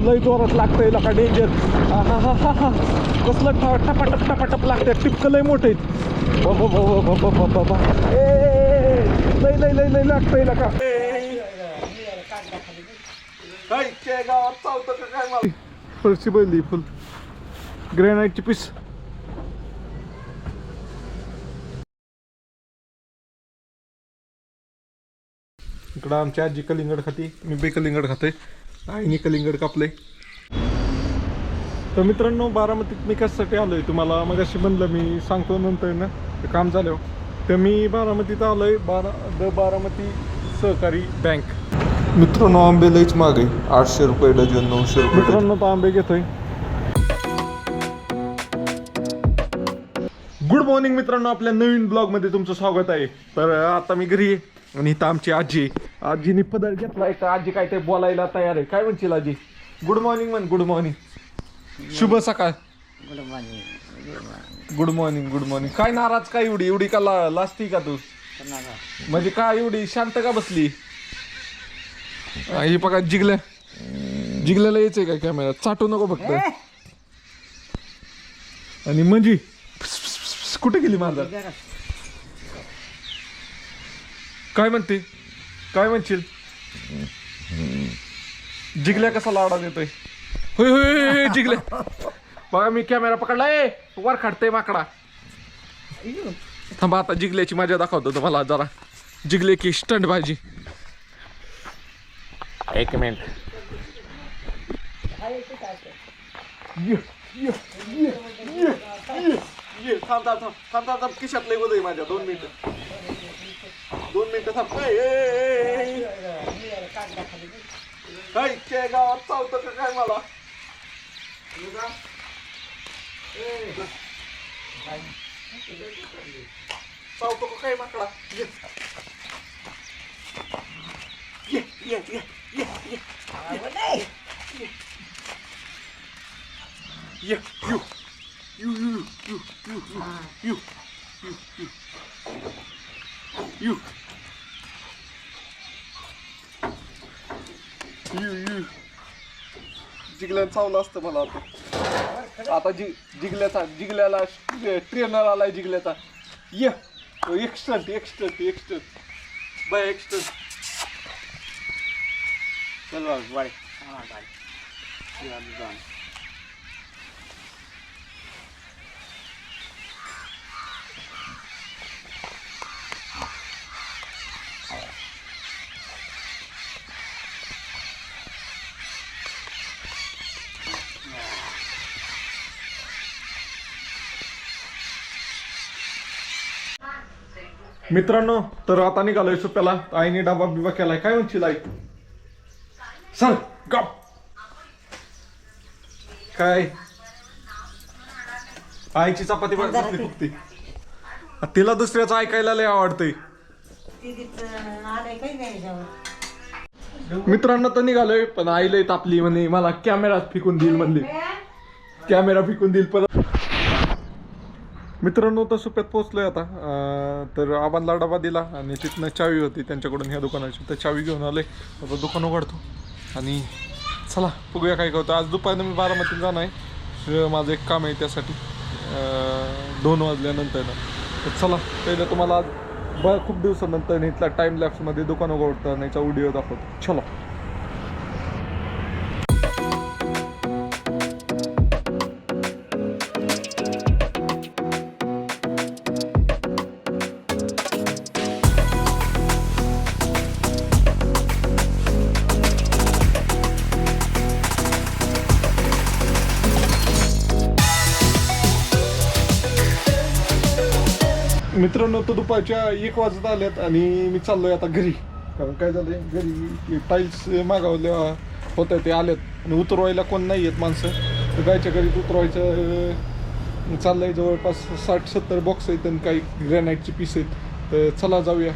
लय जोरात लागतंय लका डेंजर हा हा हा हा. कसलं टपाटप टपाटप लागतंय. टिपकं लय मोठं आहे बाबा बाबा बाबा बाबा बाबा ए, ए ए, लय लय लय लय लागतंय लका. फरशी बनली फुल. ग्रॅनाईटची पीस इकडं आमची आजी कलिंगड खाती. मी बी कलिंगड खाते आईने कलिंगड कापले तर मित्रांनो बारामतीत मी कशासाठी आलोय तुम्हाला? मग अशी म्हणलं मी सांगतो नंतर ना ते काम झाल्यावर तर मी बारामतीत आलोय बारा द बारामती सहकारी बँक. मित्रांनो आंबे लईच आहे आठशे रुपये डझन नऊशे रुपये. मित्रांनो तो आंबे घेतोय. गुड मॉर्निंग मित्रांनो आपल्या नवीन ब्लॉगमध्ये तुमचं स्वागत आहे. तर आता मी घरी आणि इथं आमची आजी. आजीने पदर घेतलाय तर आजी काय ते बोलायला तयार आहे. काय म्हणशील आजी? गुड मॉर्निंग म्हण गुड मॉर्निंग शुभ सकाळ. Good morning good morning good morning काय नाराज काय एवढी? एवढी का ला- लाजती का तू? म्हणजे काय एवढी शांत का बसली? हा, बघा जिगल्या जिगल्याला यायचंय का कॅमेरा चाटू नको फक्त. आणि म्हणजे कुठे गेली माझा काय म्हणते? काय म्हणशील? जिगल्या कसा लाडा देतोय? होय होय, होय होय, जिगल्या. बघा मी कॅमेरा पकडलाय वर काढते माकडा. थांबा आता जिगल्याची मजा दाखवतो तुम्हाला जरा. जिगले की स्टंट भाजी. एक मिनिट. थांब थांब थांब थांब थांब थांब खिशात लय आहे माझ्या दोन मिनिटं दोन मिनिटं थांब ए, ए, ए, ए. काय त्या गावात चावतं का काय मला ए. चावतो का काय माकडा ये. ये ये ये ये ये ये you you you you you you you you you जिगल्यानं चावलं असतं मला आता आता जि जिगल्याचा जिगल्याला ट्रेनर आलाय जिगल्याचा ये. एक्स्टंट एक्स्टंट एक्स्टंट बाय एक्स्टंट चल बाय हा बाय मित्रांनो तर आता निघालोय सुप्याला. आईने डबा बिबा केलाय. काय म्हणशील आई? सर गप. काय? आईची चपाती बघ कसली फुगती. तिला दुसऱ्याचं ऐकायला लय आवडतंय. मित्रांनो तर निघालोय पण आई लय तापली म्हणे. मला कॅमेरा फेकून देईल म्हणली. कॅमेरा फेकून देईल परत मित्रांनो तर सुप्यात पोहोचलोय आता. तर आबांना डबा दिला आणि तिथनं चावी होती त्यांच्याकडून ह्या दुकानाची. तर चावी घेऊन आले आता दुकान उघडतो. आणि चला बघूया काय करतो. आज दुपारनं मी बारामतीला जाणार आहे. माझं एक काम आहे त्यासाठी. दोन वाजल्यानंतर. तर चला पहिलं तुम्हाला आज ब खूप दिवसानंतर इथला टाईम लॅप्समध्ये दुकान उघडतानाचा व्हिडिओ दाखवतो. चला. मित्रांनो तो दुपारच्या एक वाजत आल्यात आणि मी चाललोय आता घरी. कारण काय झालंय घरी टाईल्स मागवल्या होत्या ते आल्यात. आणि उतरवायला कोण नाही आहेत माणसं. तर गायच्या घरीत उतरवायचं चाललंय जवळपास साठ सत्तर बॉक्स आहेत आणि काही ग्रॅनाईटचे पीस आहेत. तर चला जाऊया.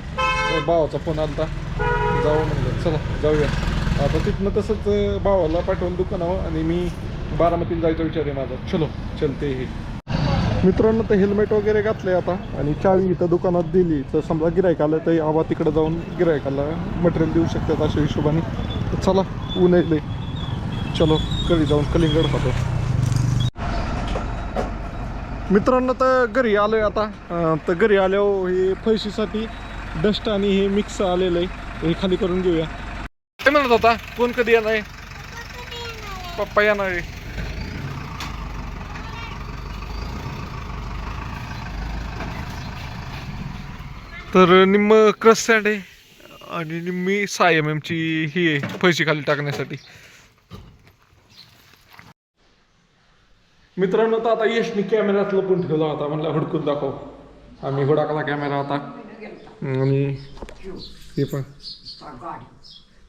भावाचा फोन आलता. जाऊ म्हणलं चला जाऊया. आता तिथनं तसंच भावाला पाठवून दुकानावर आणि मी बारामतीला जायचा विचार आहे माझा. चलो चलते हे. मित्रांनो तर हेल्मेट वगैरे घातलंय आता. आणि चावी इथं दुकानात दिली. तर समजा गिरायक आलं तर आबा तिकडे जाऊन गिरायकाला मटेरियल देऊ शकतात अशा हिशोबाने. तर चला ऊन येईल चलो घरी जाऊन कलिंगड खातो. मित्रांनो तर घरी आलोय आता. अं, तर घरी आल्यावर हे फैशीसाठी डस्ट आणि हे मिक्स आलेलं आहे. हे खाली करून घेऊया. काय म्हणत होता? कोण कधी येणार आहे? पप्पा येणार आहे. तर निम्म क्रस सँड आहे. आणि निम्मी सहा एम एमची ही आहे पैसे खाली टाकण्यासाठी. मित्रांनो तर आता यशनी कॅमेऱ्यात लपून ठेवला होता म्हणलं हुडकून दाखव. आम्ही हुडाकला कॅमेरा होता आणि हे पण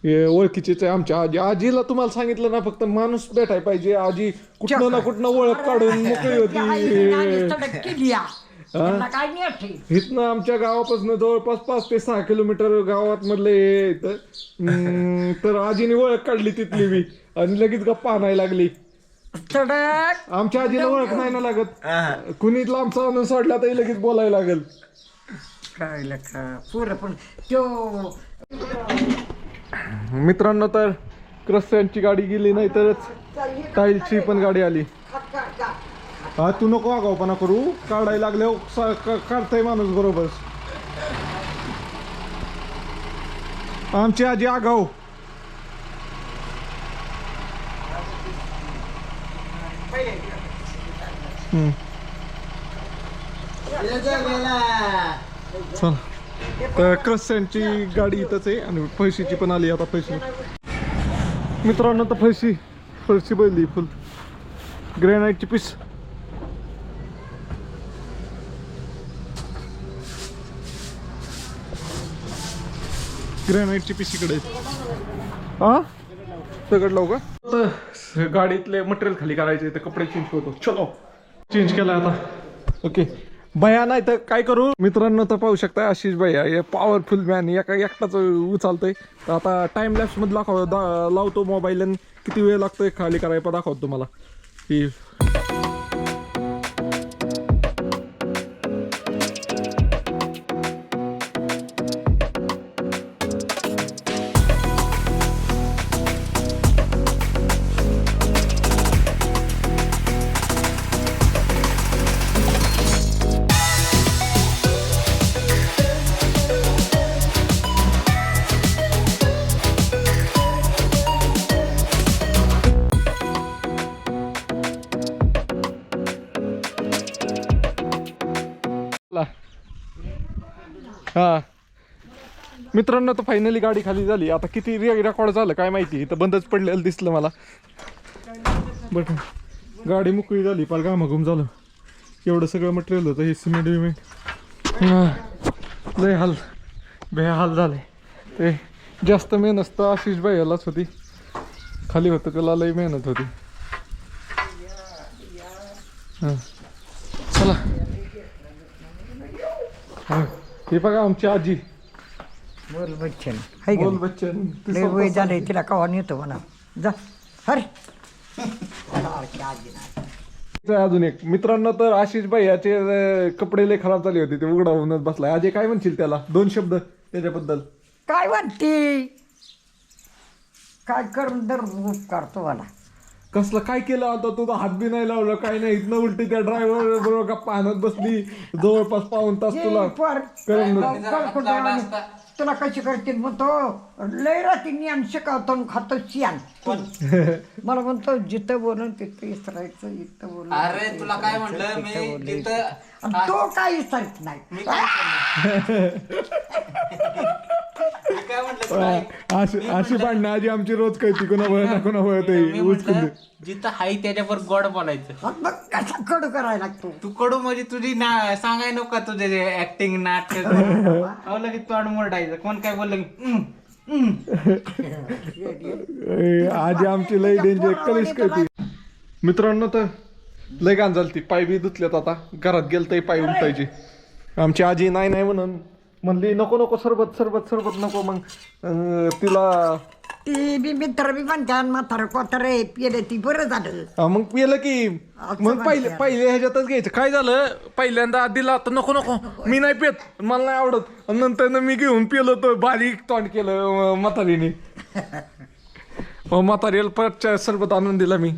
हे ओळखीचेच आहे आमच्या आजी. आजीला तुम्हाला सांगितलं ना फक्त माणूस भेटाय पाहिजे. आजी कुठनं ना कुठनं ओळख काढून मोकळी होती. काय नाही वाटते इथनं आमच्या गावापासून जवळपास पाच ते सहा किलोमीटर गावात मधले हे इथं. हम्म, तर आजीने ओळख काढली तिथली बी. आणि लगेच गप्पा आणायला लागली. तडक. आमच्या आजीला ओळख नाही ना लागत. कुणी लांबचा आणून सोडला तरी लगेच बोलायला लागेल. काय लका पुरं पण. त्यो. मित्रांनो तर क्रस्त्यांची गाडी गेली नाही तरच टाईलची पण गाडी आली. हा तू नको आगावपणा करू. काढायला लागल्या हो, काढताय माणूस बरोबर. आमची आजी आगाव चला चल. तर क्रस्यांची गाडी इथंच आहे आणि फळशीची पण आली आता फळशी. मित्रांनो तर फळशी फळशी बैली फुल. ग्रेनाईटची पीस ग्रॅनाईटची पीस इकडे हा? दगड लावू का? गाडीतले मटेरियल खाली करायचे तर कपडे चेंज करतो. चलो. चेंज केला आता. ओके भया नाही तर काय करू? मित्रांनो तर पाहू शकता आशिष भैया हे पॉवरफुल मॅन एका एकटाच उचलतोय. तर आता टाइम लॅप्समध्ये दाखव दा- लावतो मोबाईल आणि किती वेळ लागतोय खाली करायला दाखवतो तुम्हाला. की हा. मित्रांनो तर फायनली गाडी खाली झाली. आता किती रेकॉर्ड झालं काय माहिती? तर बंदच पडलेलं दिसलं मला. बट गाडी मोकळी झाली पाल घामाघूम झालं. एवढं सगळं मटेरियल होतं हे सिमेंट विमेंट लय हाल बेहाल झाले ते जास्त मेहनत तर आशिष भाईलाच होती. खाली होतं त्याला लय मेहनत होती. हां. चला. हा. बघा आमची आजी. बोल बच्चन. हाय बोल? बच्चन ती लय स्वतः वय झालंय तिला कवा नेतो म्हणा. जा हरे. आजी अजून एक. मित्रांनो तर आशिष भाई याचे अं, कपडे लय खराब झाले होते ते उघडा होऊनच बसलाय. अजय काय म्हणशील त्याला? दोन शब्द त्याच्याबद्दल. काय म्हणते? काय करून दर करतो मला? कसलं काय केलं आता? तुझा हात बी नाही लावलं काय नाही? इथनं उलटी त्या ड्रायव्हर बरोबर गप्पा आणत बसली? जवळपास पाऊन तास तुला पर- तुला कशी करतील म्हणतो? लय रात्री ज्ञान शिकवतो आणि खातो चियान मला म्हणतो जिथं बोलून तिथं इसरायचं इथं बोलून अरे तुला काय म्हटलं? मी. तिथं आणि तो काय इसरत नाही. मी काय? काय म्हटलं. अशी अशी भांडणं आजी आमची रोज कळती कोणा वळ ना कोणा वळत उचकून दे. जिथं हाय त्याच्यावर गोड बोलायचं. आणि मग कसा कडू करायला लागतो. तू कडू म्हणजे तुझी ना सांगाय नको तुझे ऍक्टिंग नाटक? अहो लगेच तोंड मोरडायचं. कोण काय बोललं की, आजी आमची लय डेंजर कधीच कळती मित्रांनो तर लय गाण झालती. पाय बी धुतल्यात आता. घरात गेल तर पाय उलटायची. आमची आजी नाही नाही म्हणून म्हणली नको नको सरबत सरबत सरबत नको. मग अं, तिला ती बी मित्र बी म्हणतात म्हातारं कोतारे पिले ती बरं झालं. हा, मग पिलं की मग पहिले म्हणते. पहिले ह्याच्यातच घ्यायचं. काय झालं? पहिल्यांदा दिला तर नको नको मी नाही पेत मला नाही आवडत. नंतर मी घेऊन पिलो तो बारीक तोंड केलं अं, म्हातारीने. मग म्हातारीला परतच्या सरबत आणून दिला मी.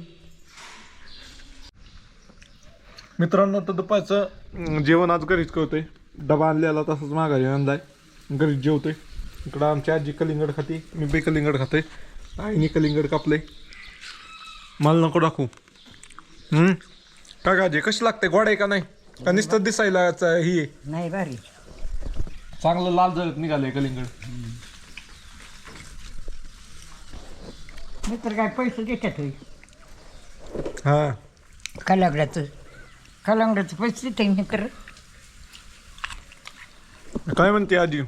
मित्रांनो तर दुपारचं अं, जेवण आज घरीच करतोय. डबा आणलेला तसंच माघारी आणलाय घरीच जेवतोय. इकडं आमची आजी कलिंगड खाते मी बी कलिंगड खाते. आईने कलिंगड कापलंय. मला नको दाखवू. हम्म? काय काळजी कशी लागते? गोड आहे का नाही? का नुसतं दिसायला ही आहे? नाही भारी. चांगलं लाल जळत निघालंय कलिंगड. मी तर काय पैसे देतात होय. हा. कलागड्याचं कलागड्याचं पैसे देते मी तर. काय म्हणते आजी?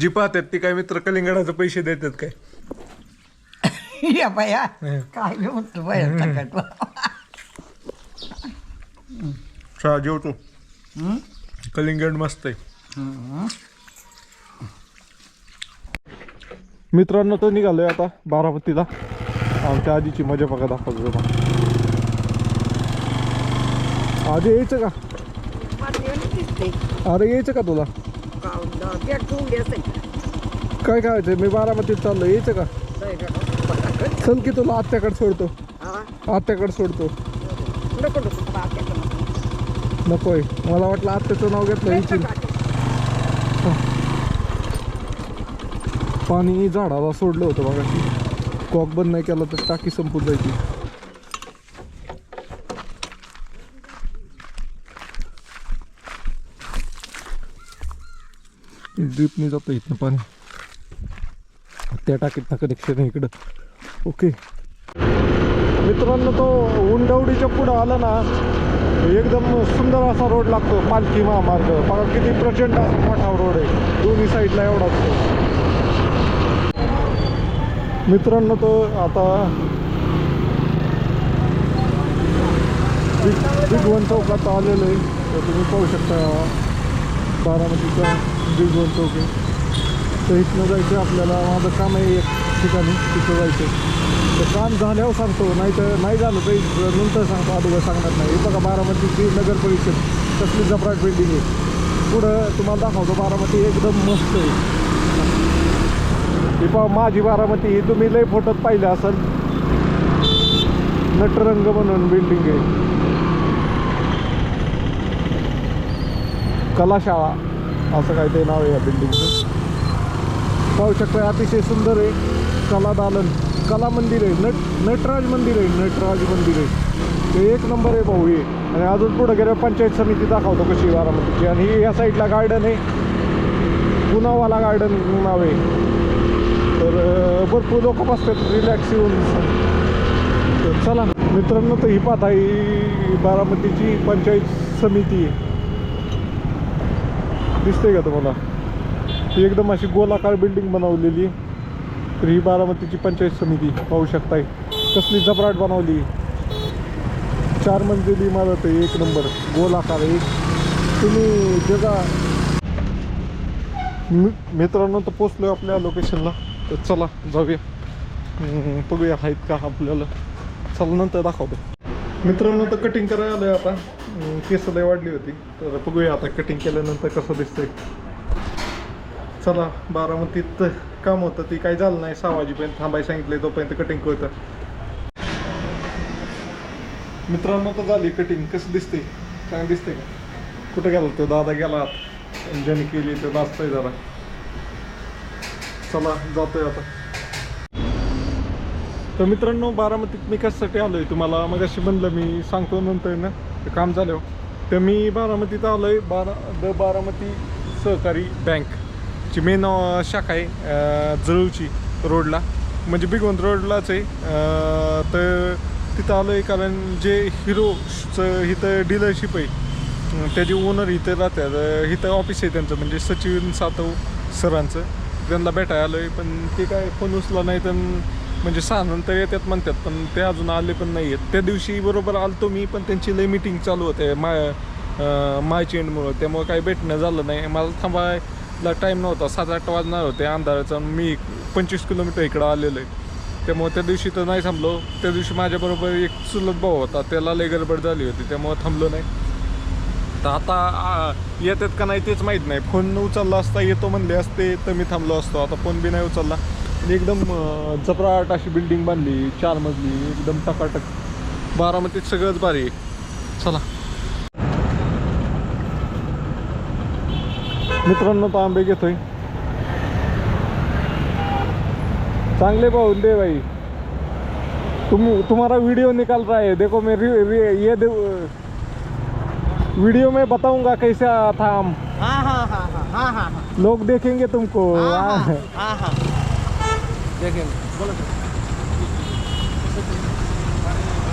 जी पाहतात ती काय मित्र कलिंगडाचे पैसे देतात काय? या बाया काय बी म्हणतो बाया सगळ्यात चहा जेवतो कलिंगड मस्त आहे. मित्रांनो तर निघालोय आता बारामतीला. आमच्या आजीची मजा बघा. दाखवतो आधी यायचं का? अरे यायचं का तुला? काय खायचं मी बारामतीत चाललो यायचं का? चल की तुला आत्याकडे सोडतो. आत्याकडे सोडतो. नकोय. मला वाटलं आत्याचं नाव घेतलं हिची पाणी झाडाला सोडलं होतं बघा. कॉक बंद नाही केला तर टाकी संपून जायची. ड्रिपने जातं इथनं पाणी. त्या टाकीत कनेक्शन आहे इकडं. ओके मित्रांनो तो उंडवडीच्या पुढं आला ना एकदम सुंदर असा रोड लागतो पालखी महामार्ग. बघा किती प्रचंड असा मोठा रोड आहे. दोन्ही साईडला एवढा असतो. मित्रांनो तो आता बिग वन चौकात आलेलं आहे. तर तुम्ही पाहू शकता बारामतीचा बिग वन चौक तर इथनं जायचं आपल्याला माझं काम आहे एक ठिकाणी तिथं जायचं. तर काम झाल्यावर सांगतो नाही तर नाही झालं तर नंतर सांगतो अगोदर सांगणार नाही. बघा बारामतीची नगर परिषद कसली जबराट बिल्डिंग आहे. पुढं तुम्हाला दाखवतो बारामती एकदम मस्त आहे. ही पा माझी बारामती ही तुम्ही लय फोटोत पाहिलं असेल. नटरंग म्हणून बिल्डिंग आहे. कलाशाळा. असं काय ते नाव आहे या बिल्डिंगचं पाहू शकता अतिशय सुंदर आहे. कला दालन कला मंदिर आहे. नट नटराज मंदिर आहे. नटराज मंदिर आहे. ते एक नंबर आहे भाऊ हे. आणि अजून पुढं गेल्यावर पंचायत समिती दाखवतो कशी बारामतीची. आणि ही या साईडला गार्डन आहे. पुनावाला गार्डन नाव आहे. तर भरपूर लोक बसतात. रिलॅक्स येऊन. तर चला मित्रांनो तर ही पाहता ही बारामतीची पंचायत समिती आहे. दिसतंय का तुम्हाला? ही एकदम अशी गोलाकार बिल्डिंग बनवलेली. आहे. तर ही बारामतीची पंचायत समिती पाहू शकताय. कसली जबराट बनवली. चार मंजिली इमारत आहे एक नंबर. गोलाकार एक तुम्ही जगा. मित्रांनो तर पोचलोय आपल्या लोकेशनला तर चला जाऊया. बघूया आहेत का आपल्याला. चला नंतर दाखवतो. मित्रांनो तर कटिंग करायला आलोय आता. केस लय वाढली होती. तर बघूया आता कटिंग केल्यानंतर कसं दिसतंय. चला बारामतीत काम होतं ती काही झालं नाही. सहा वाजेपर्यंत थांबाय सांगितले तोपर्यंत कटिंग करतं मित्रांनो तर झाली कटिंग कसं दिसते चांगलं दिसते का? कुठं गेला तो? दादा गेला ज्याने केली तर नाचतोय जरा. चला जातोय आता. तर मित्रांनो बारामतीत मी कशासाठी आहे तुम्हाला? मग अशी म्हणलं मी सांगतो नंतर ना ते काम झालं हो. तर मी बारामतीत आलो आहे बारा द बारामती सहकारी बँकची मेन शाखा आहे जळूची रोडला. म्हणजे बिगवंत रोडलाच आहे. तर तिथं आलो आहे कारण जे हिरोचं इथं डीलरशिप आहे त्याचे ओनर इथं राहतात इथं ऑफिस आहे त्यांचं म्हणजे सचिन सातव सरांचं. त्यांना भेटायला आहे पण ते काय फोन उचला नाही तर म्हणजे सहा नंतर येतात म्हणतात पण ते अजून आले पण नाही आहेत. त्या दिवशी बरोबर आलतो मी पण त्यांची लय मिटिंग चालू होते माय मायच एंडमुळं त्यामुळं काही भेटणं झालं नाही. मला थांबायला टाईम नव्हता सात आठ वाजणार होते अंधाराचा मी पंचवीस किलोमीटर इकडं आलेलो आहे. त्यामुळं त्या दिवशी तर नाही थांबलो. त्या दिवशी माझ्याबरोबर एक चुलत भाऊ होता त्याला लय गडबड झाली होती त्यामुळं थांबलो नाही. तर आता येतात का नाही तेच माहीत नाही. फोन उचलला असता येतो म्हणले असते तर मी थांबलो असतो. आता फोन बी नाही उचलला. आणि एकदम अं, जबराट अशी बिल्डिंग बांधली चार मजली एकदम टकाटक. बारामतीत सगळंच भारी आहे. चला. मित्रांनो तो आंबे घेतोय. चांगले पाहून दे भाई. तुम तुम्हारा वीडियो निकल रहा है. देखो मैं रि, रि, ये दे, वीडियो में बताऊंगा कैसा था आम. हाँ हाँ हाँ हाँ हाँ हाँ हाँ। लोग देखेंगे तुमको. हाँ हाँ। हाँ।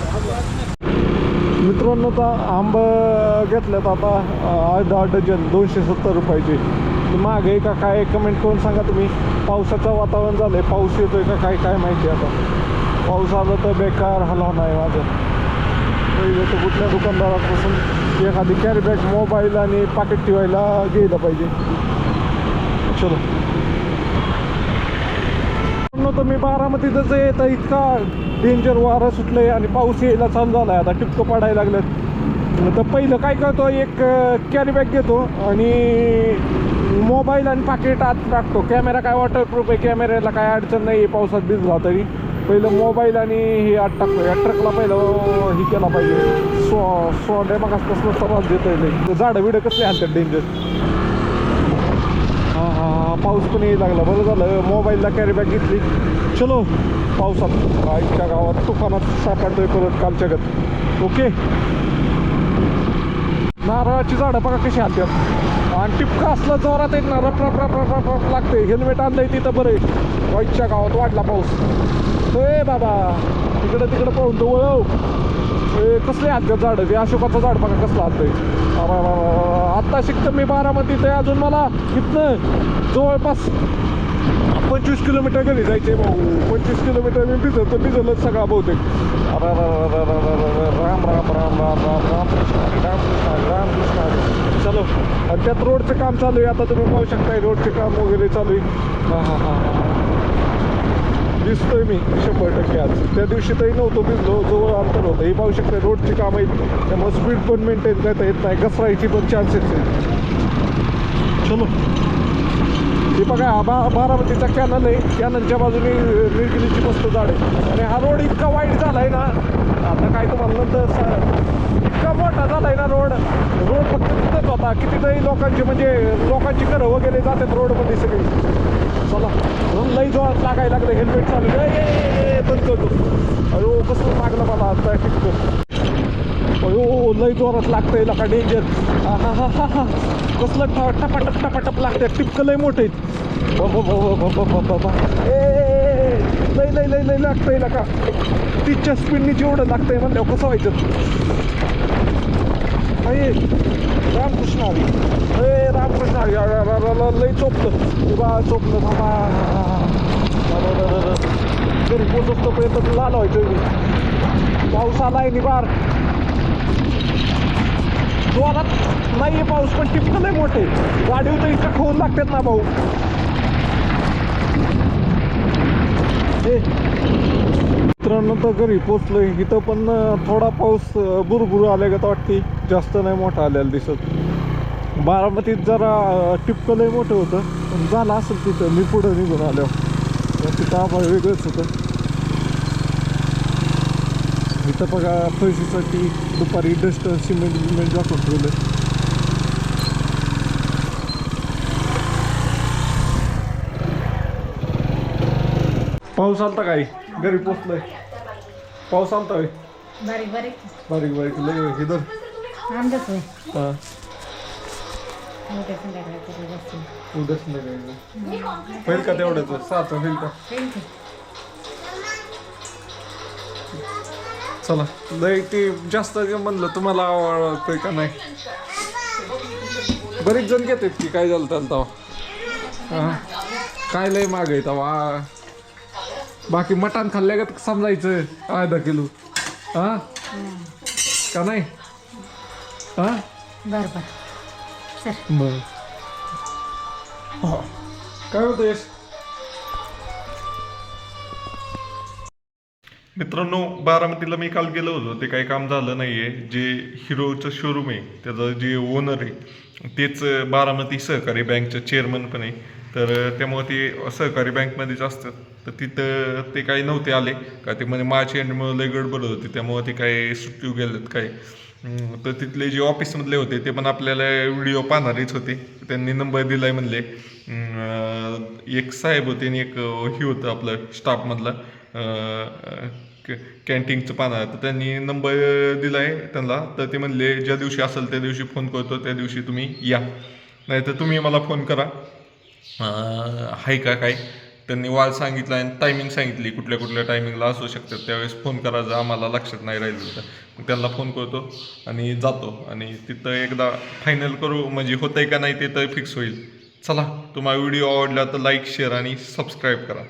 हाँ मित्रांनो तर आंब घेतल्यात आता आठ दहा डझन दोनशे सत्तर रुपयाचे. मागे का काय कमेंट करून सांगा तुम्ही? पावसाचं वातावरण झालंय. पाऊस येतोय का काय काय माहिती आता? पाऊस आला तर बेकार हला नाही आहे माझं. पहिले तर कुठल्या दुकानदारापासून एखादी कॅरीबॅग मोबाईल आणि पाकिट ठेवायला गेलं पाहिजे. चलो. नव्हतो मी बारामतीतच आहे इतका डेंजर वारा सुटलंय आणि पाऊस यायला चालू झालाय. आता टिपकं पडायला लागलं तर पहिलं काय करतो एक कॅरी बॅग घेतो आणि मोबाईल आणि पाकिट आत टाकतो. कॅमेरा काय वॉटरप्रूफ आहे कॅमेऱ्याला काय अडचण नाही आहे पावसात भिजला तरी. पहिलं मोबाईल आणि हे आत टाकतो. या ट्रकला पहिलं हे केला पाहिजे. सो सोंड्या मग कसलं त्रास देतोय झाडं बिडं कसले हालतात डेंजर पाऊस पण यायला लागला. बरं झालं मोबाईलला कॅरीबॅग घेतली. चलो पावसात. आईच्या गावात तुफानात सापडतोय परत कालच्या गत ओके? नारळाची झाडं बघा कशी हात्यात आणि टिपका असला जोरात येत ना रप रप रप रप रप रप लागते हेल्मेट आणलंय तिथं बरं आहे. वाईटच्या गावात वाढला पाऊस. ए बाबा तिकडं तिकडं पाहून तो वळव. ए, कसले हातात झाडं? ते अशोकाचं झाड बघा कसलं बाबा आत्ता शिकतो मी बारामतीत आहे. अजून मला इथनं जवळपास पंचवीस किलोमीटर घरी जायचे भाऊ. पंचवीस किलोमीटर मी भिजत तर सगळा बहुतेक. राम राम राम राम राम राम कृष्ण राम कृष्ण राम कृष्ण चलो. आणि त्यात रोडचं काम चालू आहे. आता तुम्ही पाहू शकताय रोडचे काम वगैरे चालू आहे. हां हां हां हां. दिसतोय मी शंभर टक्के आज. त्या दिवशी तरी नव्हतो भिजलो जवळ अंतर होतं हे पाहू शकता रोडची कामं आहेत. त्यामुळे स्पीड पण मेंटेन करता येत नाही घसरायची पण चान्सेस आहेत. चलो. हे बघा बा बारामतीचा कॅनल आहे. कॅनलच्या बाजूने निरगिरीची मस्त झाड आहे. आणि हा रोड इतका वाईट झाला आहे ना आता काय तुम्हाला नंतर सा- इतका मोठा झाला आहे ना रोड रोड फक्त तिथंच होता. कितीतरी लोकांची म्हणजे लोकांची घरं वगैरे जातात रोडमध्ये सगळी. चला म्हणून लई जोरात लागायला लागलं. हेल्मेट चालू. आहे. बंद करतो. अरे कसं लागलं मला आता टिकतो अयो लय जोरात लागतंय लका डेंजर हा हा हा हा. कसलं टपाटप टपाटप लागतंय टिपकं लय मोठे ए लय लय लय लय लागतंय लका. तिच्या स्पीडने जेवढं लागतंय म्हणल्यावर कसं व्हायचं? अये रामकृष्ण हरी अरे रामकृष्ण हरी लय चोपलं. बा चोपलं बाबा घरी पोचतो पर्यंत लाल व्हायचं पाऊस आलाय निबार. जोरात आहे पाऊस पण टिपकं नाही मोठे. वाढीव तर इतकं खोल लागतात ना भाऊ. मित्रांनो तर घरी पोचलो इथं पण थोडा पाऊस अं, बुरबुर आल्यागत वाटते. जास्त नाही मोठा आलेला दिसत. बारामतीत जरा टिपकं लय मोठं होतं. पण झालं असेल तिथं. मी पुढं निघून आलो. तिथं आभाळ वेगळंच होतं. इथं बघा फळशीसाठी दुपारी डस्ट सिमेंट बिमेंट दाखवून ठेवलं पाऊस आलता काय? घरी पोचलोय. पाऊस आलता होय? बारीक बारीक. बारीक बारीक. लय इधर आंबेच होय. हां. उद्या संध्याकाळी तरी जास्त. उद्या संध्याकाळी होईल का तेवढंच? सात होईल का. चला. लय ते जास्त म्हणलं तुम्हाला आवडतंय का नाही? बरेच जण घेतात की काय झालं त्याला तेव्हा. हा. काय लय माग आहे तेव्हा. बाकी मटण खाल्ल्या का समजायचं अर्धा किलो. हा? का नाही? हा? बरं बरं. सर बर काय होतं मित्रांनो बारामतीला मी काल गेलो होतो. ते काही काम झालं नाही आहे जे हिरोचं शोरूम आहे त्याचं जे ओनर आहे तेच बारामती सहकारी बँकचं चेअरमन पण आहे. तर त्यामुळे ते सहकारी बँकमध्येच असतात. तर तिथं ते काही नव्हते आले. का ते म्हणजे मार्च एंडमुळे लय गडबड होती त्यामुळे ते काही सुट्टी गेलेत काही तर तिथले जे ऑफिसमधले होते ते पण आपल्याला व्हिडिओ पाहणारेच होते. त्यांनी नंबर दिलाय म्हणले. एक साहेब होते आणि एक हे होतं आपलं स्टाफमधला कॅन्टीनचं पाहणार. तर त्यांनी नंबर दिलाय त्यांना. तर ते म्हणले ज्या दिवशी असेल त्या दिवशी फोन करतो. त्या दिवशी तुम्ही या. नाहीतर तुम्ही मला फोन करा. आहे का काय? त्यांनी वाल सांगितला आणि टायमिंग सांगितली. कुठल्या कुठल्या टायमिंगला असू शकतात. त्यावेळेस फोन करायचा आम्हाला लक्षात नाही राहिलं तर. मग त्यांना फोन करतो आणि जातो. आणि तिथं एकदा फायनल करू. म्हणजे होतं आहे का नाही ते तर फिक्स होईल. चला तुम्हाला व्हिडिओ आवडला तर लाईक शेअर आणि सबस्क्राईब करा.